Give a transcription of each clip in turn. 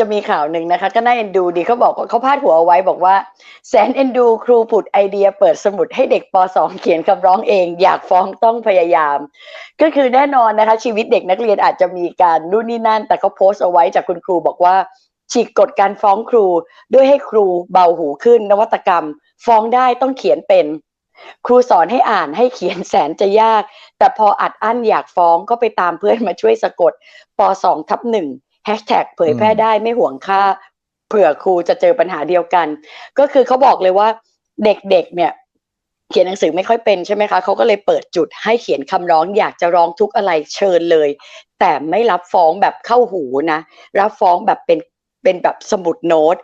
จะมีข่าวหนึ่งนะคะ ก็น่าเอ็นดูดีเขาบอกว่าเขาพาดหัวเอาไว้บอกว่า แสนเอ็นดูครูผุดไอเดียเปิดสมุดให้เด็กป .2 เขียนคำร้องเอง อยากฟ้องต้องพยายาม ก็คือแน่นอนนะคะ ชีวิตเด็กนักเรียนอาจจะมีการนู่นนี่นั่น แต่เขาโพสต์เอาไว้จากคุณครูบอกว่า ฉีกกฎการฟ้องครู ด้วยให้ครูเบาหูขึ้นนวัตกรรม ฟ้องได้ต้องเขียนเป็น ครูสอนให้อ่านให้เขียนแสนจะยาก แต่พออัดอั้นอยากฟ้องก็ไปตามเพื่อนมาช่วยสะกดป .2 ทับหนึ่ง แฮชแท็กเผยแพร่ได้ไม่ห่วงค่าเผื่อครูจะเจอปัญหาเดียวกัน ก็คือเขาบอกเลยว่าเด็กๆเนี่ยเขียนหนังสือไม่ค่อยเป็นใช่ไหมคะเขาก็เลยเปิดจุดให้เขียนคำร้องอยากจะร้องทุกอะไรเชิญเลย แต่ไม่รับฟ้องแบบเข้าหูนะ รับฟ้องแบบเป็นเป็นแบบสมุดโน้ต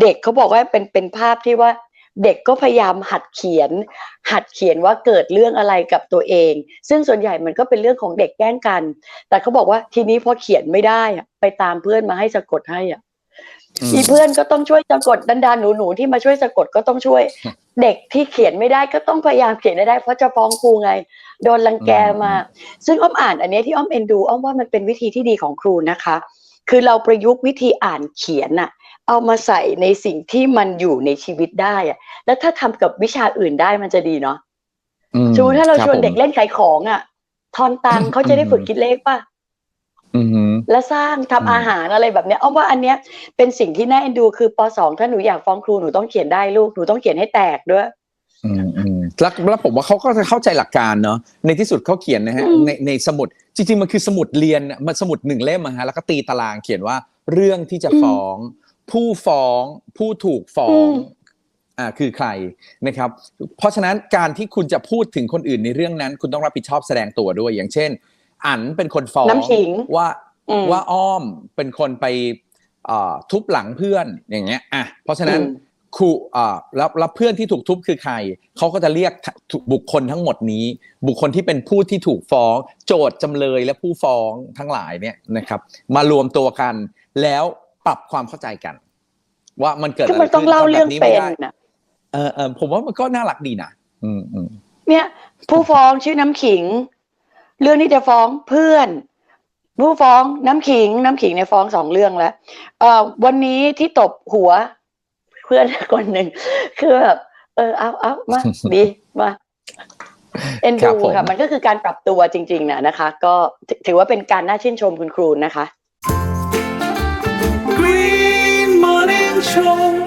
เด็กเขาบอกว่าเป็นเป็นภาพที่ว่า เด็กก็พยายามหัดเขียน หัดเขียนว่าเกิดเรื่องอะไรกับตัวเอง ซึ่งส่วนใหญ่มันก็เป็นเรื่องของเด็กแกล้งกัน แต่เขาบอกว่าทีนี้พอเขียนไม่ได้อะไปตามเพื่อนมาให้สะกดให้อะอืมอีเพื่อนก็ต้องช่วยสะกดดันดานหนูๆที่มาช่วยสะกดก็ต้องช่วย เด็กที่เขียนไม่ได้ก็ต้องพยายามเขียนให้ได้ เพราะจะฟ้องครูไง โดนรังแกมา ซึ่งอ้อมอ่าน อันเนี้ยที่อ้อมเอ็นดูอ้อมว่ามันเป็นวิธีที่ดีของครูนะคะ คือเราประยุกต์วิธีอ่านเขียนน่ะ เอามาใส่ในสิ่งที่มันอยู่ในชีวิตได้อะแล้วถ้าทำกับวิชาอื่นได้มันจะดีเนาะอืมสมมติถ้าเราคบชวนเด็กผมเล่นขายของอะ ทอนตังค์เขาจะได้ฝึกคิดเลขป่ะอืมฮึและสร้างทำอืมอาหารอะไรแบบเนี้ยอ้อมว่าอันเนี้ยเป็นสิ่งที่น่าเอ็นดูคือปสองถ้าหนูอยากฟ้องครูหนูต้องเขียนได้ลูกหนูต้องเขียนให้แตกด้วยอืมอืมแล้วแล้วผมว่าเขาก็จะเข้าใจหลักการเนาะในที่สุดเขาเขียนนะฮะอืมในในสมุดจริงๆมันคือสมุดเรียนน่ะมันสมุดหนึ่งเล่มอะฮะแล้วก็ตีตารางเขียนว่า เรื่องที่จะฟ้อง ผู้ฟ้องผู้ถูกฟ้องอ่าคือใครนะครับ เพราะฉะนั้นการที่คุณจะพูดถึงคนอื่นในเรื่องนั้น คุณต้องรับผิดชอบแสดงตัวด้วย อย่างเช่น อันเป็นคนฟ้องน้ำขิงว่าอืมว่าอ้อมเป็นคนไปเอ่อทุบหลังเพื่อนอย่างเงี้ยอะเพราะฉะนั้นอืม ครูอ่าแล้วแล้วเพื่อนที่ถูกทุบคือใครเขาก็จะเรียกบุคคลทั้งหมดนี้ บุคคลที่เป็นผู้ที่ถูกฟ้อง โจทย์จำเลยและผู้ฟ้องทั้งหลายเนี่ยนะครับ มารวมตัวกัน แล้วปรับความเข้าใจกัน ว่ามันเกิดคืออะไรมันต้องขึ้นเล่าทำแบเรื่องบนี้เป็ไม่นได้น่ะเออเออผมว่ามันก็น่ารักดีนะอืมอืมเนี่ย ผู้ฟ้องชื่อน้ำขิง เรื่องที่จะฟ้องเพื่อน ผู้ฟ้องน้ำขิง น้ำขิงเนี่ยฟ้องสองเรื่องแล้วเอ่อวันนี้ที่ตบหัว เพื่อนคนหนึ่งคือแบบเออเอาเอามาดีมาเอ็นครัดูบผมค่ะ มันก็คือการปรับตัวจริง ๆนะนะคะ ก็ถือถือว่าเป็นการน่าชื่นชมคุณครูนะคะ Green Morning Show